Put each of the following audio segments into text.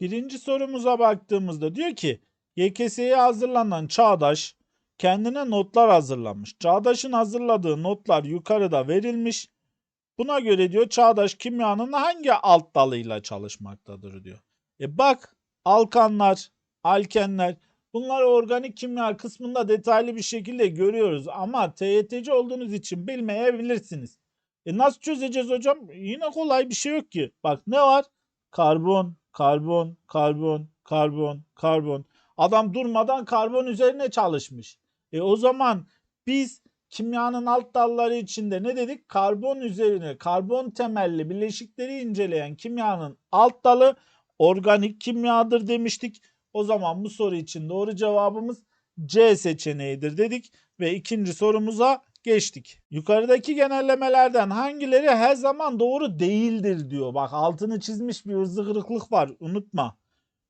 Birinci sorumuza baktığımızda diyor ki YKS'ye hazırlanan Çağdaş kendine notlar hazırlamış. Çağdaş'ın hazırladığı notlar yukarıda verilmiş. Buna göre diyor Çağdaş kimyanın hangi alt dalıyla çalışmaktadır diyor. E bak alkanlar, alkenler bunlar organik kimya kısmında detaylı bir şekilde görüyoruz ama TYT'ci olduğunuz için bilmeyebilirsiniz. E nasıl çözeceğiz hocam? Yine kolay bir şey yok ki. Bak ne var? Karbon, karbon, karbon, karbon, karbon. Adam durmadan karbon üzerine çalışmış. E o zaman biz kimyanın alt dalları içinde ne dedik? Karbon üzerine, karbon temelli bileşikleri inceleyen kimyanın alt dalı organik kimyadır demiştik. O zaman bu soru için doğru cevabımız C seçeneğidir dedik ve ikinci sorumuza geçtik. Yukarıdaki genellemelerden hangileri her zaman doğru değildir diyor. Bak altını çizmiş bir hızlı kırıklık var unutma.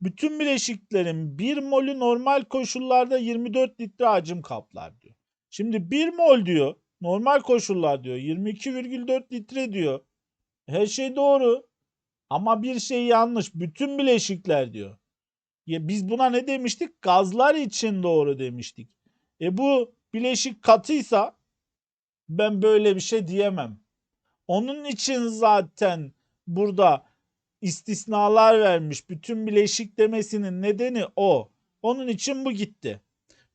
Bütün bileşiklerin 1 molü normal koşullarda 24 litre hacim kaplar diyor. Şimdi 1 mol diyor normal koşullar diyor 22,4 litre diyor. Her şey doğru ama bir şey yanlış. Bütün bileşikler diyor. Ya biz buna ne demiştik? Gazlar için doğru demiştik. E bu bileşik katıysa ben böyle bir şey diyemem. Onun için zaten burada istisnalar vermiş. Bütün bileşik demesinin nedeni o. Onun için bu gitti.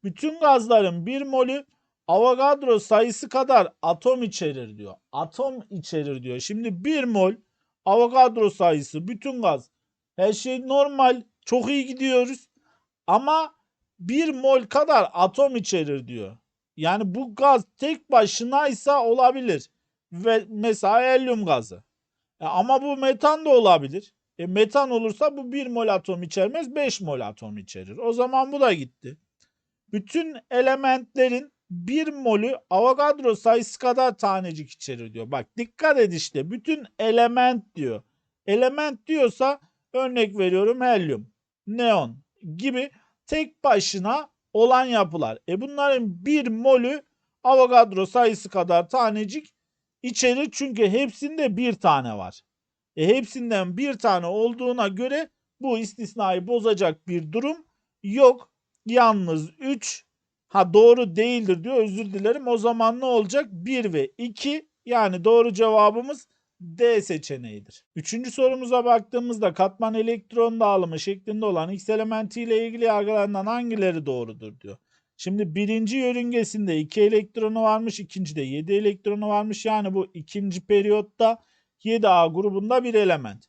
Bütün gazların bir molü Avogadro sayısı kadar atom içerir diyor. Atom içerir diyor. Şimdi bir mol Avogadro sayısı bütün gaz her şey normal çok iyi gidiyoruz ama bir mol kadar atom içerir diyor. Yani bu gaz tek başınaysa olabilir. Ve mesela helyum gazı. E ama bu metan da olabilir. E metan olursa bu 1 mol atom içermez 5 mol atom içerir. O zaman bu da gitti. Bütün elementlerin 1 molü Avogadro sayısı kadar tanecik içerir diyor. Bak dikkat et işte bütün element diyor. Element diyorsa örnek veriyorum helyum, neon gibi tek başına olan yapılar. E bunların 1 molü Avogadro sayısı kadar tanecik içerir çünkü hepsinde bir tane var. E hepsinden bir tane olduğuna göre bu istisnayı bozacak bir durum yok. Yalnız 3 ha doğru değildir diyor özür dilerim. O zaman ne olacak? 1 ve 2 yani doğru cevabımız D seçeneğidir. Üçüncü sorumuza baktığımızda katman elektron dağılımı şeklinde olan X elementiyle ilgili yargılarından hangileri doğrudur diyor. Şimdi birinci yörüngesinde 2 elektronu varmış, ikincide 7 elektronu varmış. Yani bu ikinci periyotta 7A grubunda bir element.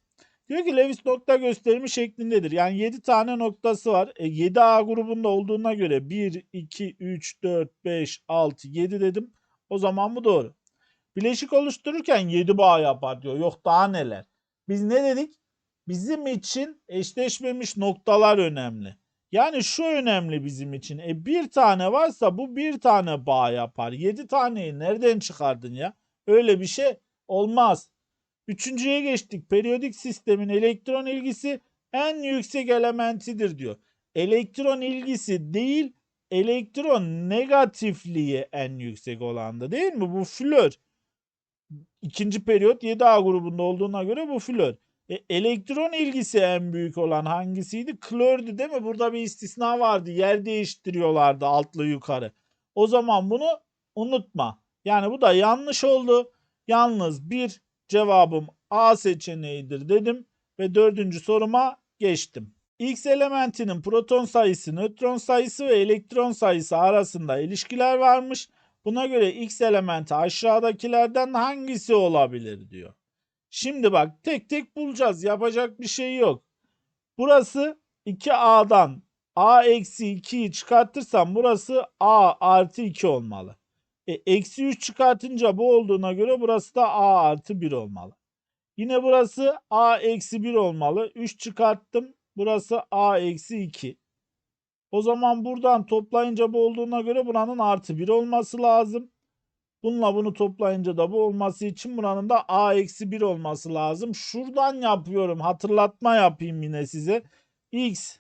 Diyor ki Lewis nokta gösterimi şeklindedir. Yani 7 tane noktası var. E 7A grubunda olduğuna göre 1, 2, 3, 4, 5, 6, 7 dedim. O zaman bu doğru. Bileşik oluştururken 7 bağ yapar diyor. Yok daha neler. Biz ne dedik? Bizim için eşleşmemiş noktalar önemli. Yani şu önemli bizim için. E bir tane varsa bu bir tane bağ yapar. 7 taneyi nereden çıkardın ya? Öyle bir şey olmaz. Üçüncüye geçtik. Periyodik sistemin elektron ilgisi en yüksek elementidir diyor. Elektron ilgisi değil, elektron negatifliği en yüksek olandı değil mi? Bu flör. İkinci periyot 7A grubunda olduğuna göre bu flör. E, elektron ilgisi en büyük olan hangisiydi? Klördü değil mi? Burada bir istisna vardı. Yer değiştiriyorlardı altlı yukarı. O zaman bunu unutma. Yani bu da yanlış oldu. Yalnız bir cevabım A seçeneğidir dedim ve dördüncü soruma geçtim. X elementinin proton sayısı, nötron sayısı ve elektron sayısı arasında ilişkiler varmış. Buna göre X elementi aşağıdakilerden hangisi olabilir diyor. Şimdi bak tek tek bulacağız. Yapacak bir şey yok. Burası 2A'dan A eksi 2'yi çıkartırsam burası A artı 2 olmalı. E, eksi 3 çıkartınca bu olduğuna göre burası da A artı 1 olmalı. Yine burası A eksi 1 olmalı. 3 çıkarttım. Burası A eksi 2. O zaman buradan toplayınca bu olduğuna göre buranın artı 1 olması lazım. Bununla bunu toplayınca da bu olması için buranın da A eksi 1 olması lazım. Şuradan yapıyorum. Hatırlatma yapayım yine size. X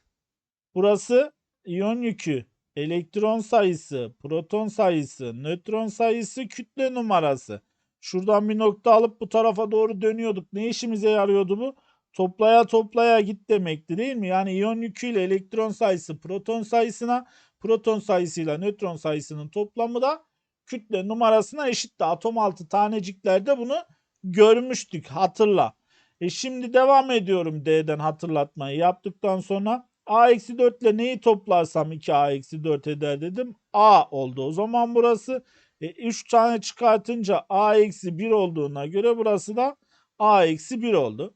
burası iyon yükü, elektron sayısı, proton sayısı, nötron sayısı, kütle numarası. Şuradan bir nokta alıp bu tarafa doğru dönüyorduk. Ne işimize yarıyordu bu? Toplaya toplaya git demekti değil mi? Yani iyon yüküyle elektron sayısı proton sayısına, proton sayısıyla nötron sayısının toplamı da kütle numarasına eşitti. Atom altı taneciklerde bunu görmüştük hatırla. E şimdi devam ediyorum D'den hatırlatmayı yaptıktan sonra A-4 ile neyi toplarsam 2A-4 eder dedim. A oldu. O zaman burası 3 tane çıkartınca A-1 olduğuna göre burası da A-1 oldu.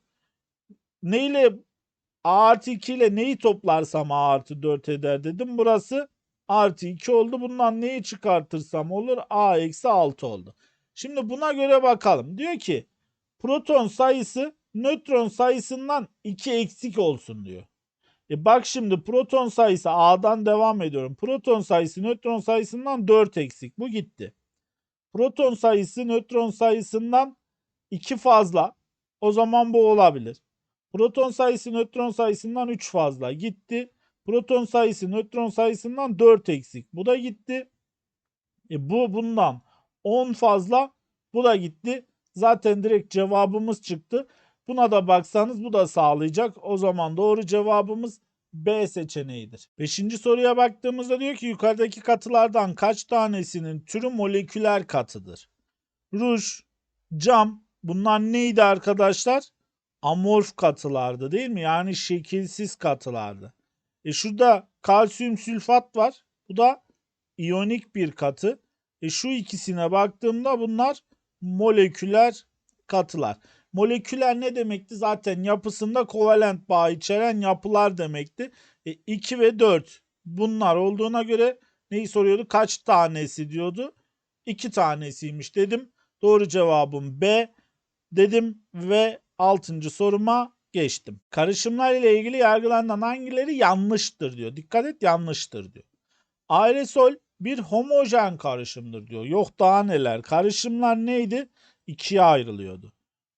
Ne ile A artı 2 ile neyi toplarsam A artı 4 eder dedim. Burası artı 2 oldu. Bundan neyi çıkartırsam olur? A eksi 6 oldu. Şimdi buna göre bakalım. Diyor ki proton sayısı nötron sayısından 2 eksik olsun diyor. E bak şimdi proton sayısı A'dan devam ediyorum. Proton sayısı nötron sayısından 4 eksik. Bu gitti. Proton sayısı nötron sayısından 2 fazla. O zaman bu olabilir. Proton sayısı nötron sayısından 3 fazla. Gitti. Proton sayısı nötron sayısından 4 eksik. Bu da gitti. E bu bundan 10 fazla. Bu da gitti. Zaten direkt cevabımız çıktı. Buna da baksanız bu da sağlayacak. O zaman doğru cevabımız B seçeneğidir. Beşinci soruya baktığımızda diyor ki yukarıdaki katılardan kaç tanesinin türü moleküler katıdır? Ruj, cam bunlar neydi arkadaşlar? Amorf katılardı değil mi? Yani şekilsiz katılardı. E şurada kalsiyum sülfat var. Bu da iyonik bir katı. E şu ikisine baktığımda bunlar moleküler katılar. Moleküler ne demekti? Zaten yapısında kovalent bağ içeren yapılar demekti. E, 2 ve 4 bunlar olduğuna göre neyi soruyordu? Kaç tanesi diyordu? 2 tanesiymiş dedim. Doğru cevabım B dedim ve 6. soruma geçtim. Karışımlar ile ilgili yargılanan hangileri yanlıştır diyor. Dikkat et yanlıştır diyor. Aerosol bir homojen karışımdır diyor. Yok daha neler. Karışımlar neydi? İkiye ayrılıyordu.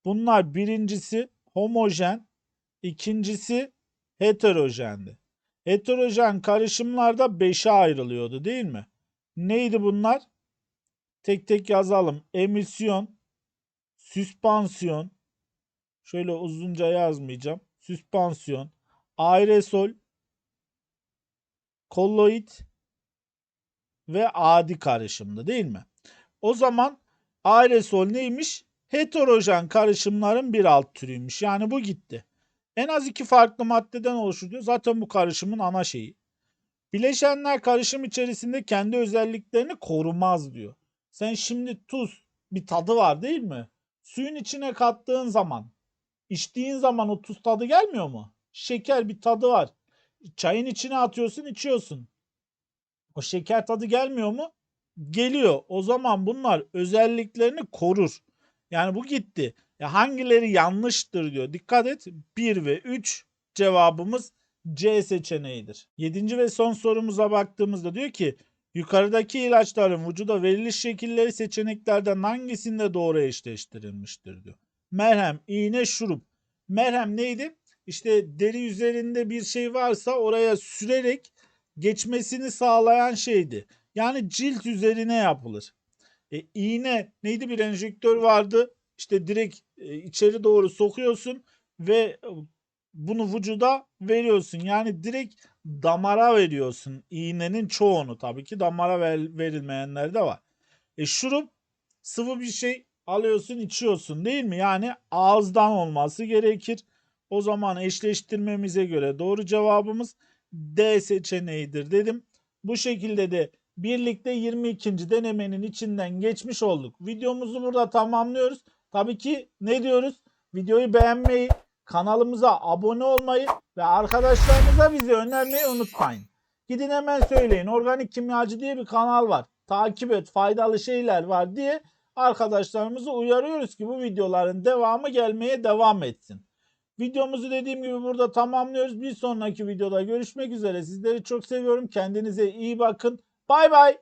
Bunlar birincisi homojen, ikincisi heterojendi. Heterojen karışımlarda 5'e ayrılıyordu değil mi? Neydi bunlar? Tek tek yazalım. Emisyon, süspansiyon, şöyle uzunca yazmayacağım. Süspansiyon, aerosol, kolloid ve adi karışımdı değil mi? O zaman aerosol neymiş? Heterojen karışımların bir alt türüymüş. Yani bu gitti. En az iki farklı maddeden oluşur. Zaten bu karışımın ana şeyi. Bileşenler karışım içerisinde kendi özelliklerini korumaz diyor. Sen şimdi tuz bir tadı var değil mi? Suyun içine kattığın zaman, içtiğin zaman o tuz tadı gelmiyor mu? Şeker bir tadı var. Çayın içine atıyorsun, içiyorsun. O şeker tadı gelmiyor mu? Geliyor. O zaman bunlar özelliklerini korur. Yani bu gitti. Ya hangileri yanlıştır diyor. Dikkat et. 1 ve 3 cevabımız C seçeneğidir. Yedinci ve son sorumuza baktığımızda diyor ki yukarıdaki ilaçların vücuda veriliş şekilleri seçeneklerden hangisinde doğru eşleştirilmiştir diyor. Merhem, iğne, şurup. Merhem neydi? İşte deri üzerinde bir şey varsa oraya sürerek geçmesini sağlayan şeydi. Yani cilt üzerine yapılır. E, iğne neydi bir enjektör vardı. İşte direkt e, içeri doğru sokuyorsun ve bunu vücuda veriyorsun. Yani direkt damara veriyorsun. İğnenin çoğunu tabii ki damara ver, verilmeyenler de var. E şurup sıvı bir şey alıyorsun içiyorsun değil mi? Yani ağızdan olması gerekir. O zaman eşleştirmemize göre doğru cevabımız D seçeneğidir dedim. Bu şekilde de birlikte 22. denemenin içinden geçmiş olduk. Videomuzu burada tamamlıyoruz. Tabii ki ne diyoruz? Videoyu beğenmeyi, kanalımıza abone olmayı ve arkadaşlarınıza bizi önermeyi unutmayın. Gidin hemen söyleyin. Organik Kimyacı diye bir kanal var. Takip et, faydalı şeyler var diye arkadaşlarımızı uyarıyoruz ki bu videoların devamı gelmeye devam etsin. Videomuzu dediğim gibi burada tamamlıyoruz. Bir sonraki videoda görüşmek üzere. Sizleri çok seviyorum. Kendinize iyi bakın. Bay bay.